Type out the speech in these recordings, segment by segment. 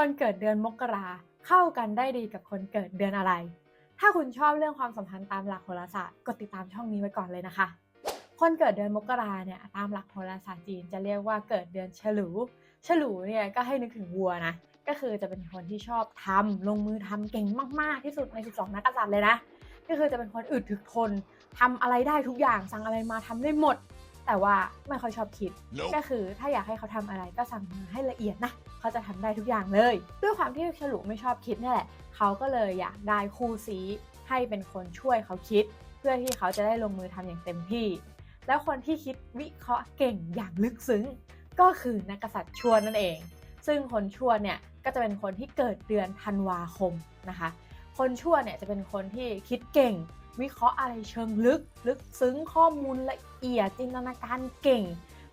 คนเกิดเดือนมกราเข้ากันได้ดีกับคนเกิดเดือนอะไร ถ้าคุณชอบเรื่องความสัมพันธ์ตามหลักโหราศาสตร์กดติดตามช่องนี้ไว้ก่อนเลยนะคะ คนเกิดเดือนมกราเนี่ยตามหลักโหราศาสตร์จีนจะเรียกว่าเกิดเดือนฉลูฉลูเนี่ยก็ให้นึกถึงวัวนะก็คือจะเป็นคนที่ชอบทำลงมือทำเก่งมาก ๆ ที่สุดใน 12 นักกษัตริย์เลยนะ ก็คือจะเป็นคนอึดถึกทนทำอะไรได้ทุกอย่างสั่งอะไรมาทำได้หมด แต่ว่าไม่ค่อยชอบคิด Nope. ก็คือถ้าอยากให้เขาทำอะไรก็สั่งมาให้ละเอียดนะ เขาจะทำได้ทุกอย่างเลย ด้วยความที่ฉลุไม่ชอบคิดนี่แหละ เขาก็เลยอยากได้คู่ซีให้เป็นคนช่วยเขาคิด เพื่อที่เขาจะได้ลงมือทำอย่างเต็มที่ แล้วคนที่คิดวิเคราะห์เก่งอย่างลึกซึ้ง ก็คือนักกษัตริย์ชวนนั่นเอง ซึ่งคนชวนเนี่ยก็จะเป็นคนที่เกิดเดือนธันวาคมนะคะ คนชั่วเนี่ยจะเป็นคนที่คิดเก่ง วิเคราะห์อะไรเชิงลึก ลึกซึ้งข้อมูลละเอียดจินตนาการเก่ง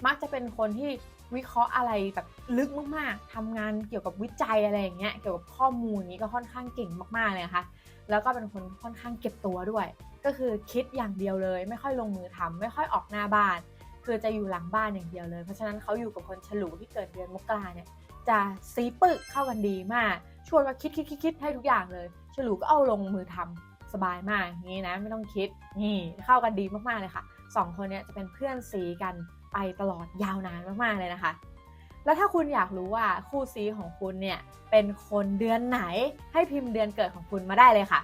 มักจะเป็นคนที่วิเคราะห์อะไรแบบลึกมากๆทำงานเกี่ยวกับวิจัยอะไรอย่างเงี้ย เกี่ยวกับข้อมูลนี้ก็ค่อนข้างเก่งมากๆเลยนะคะแล้วก็เป็นคนค่อนข้างเก็บตัวด้วย ก็คือคิดอย่างเดียวเลย ไม่ค่อยลงมือทำไม่ค่อยออกหน้าบ้าน คือจะอยู่หลังบ้านอย่างเดียวเลย เพราะฉะนั้นเขาอยู่กับคนฉลูที่เกิดเดือนมกราเนี่ย จะซีปึกเข้ากันดีมาก ชวนมาคิดคิดคิดคิดให้ทุกอย่างเลย ฉลูก็เอาลงมือทำ สบายมากอย่างนี้นะไม่ต้องคิดนี่เข้ากันดีมากๆเลยค่ะสองคนเนี้ยจะเป็นเพื่อนซีกันไปตลอดยาวนานมากๆเลยนะคะ แล้วถ้าคุณอยากรู้ว่าคู่ซีของคุณเนี่ยเป็นคนเดือนไหนให้พิมพ์เดือนเกิดของคุณมาได้เลยค่ะ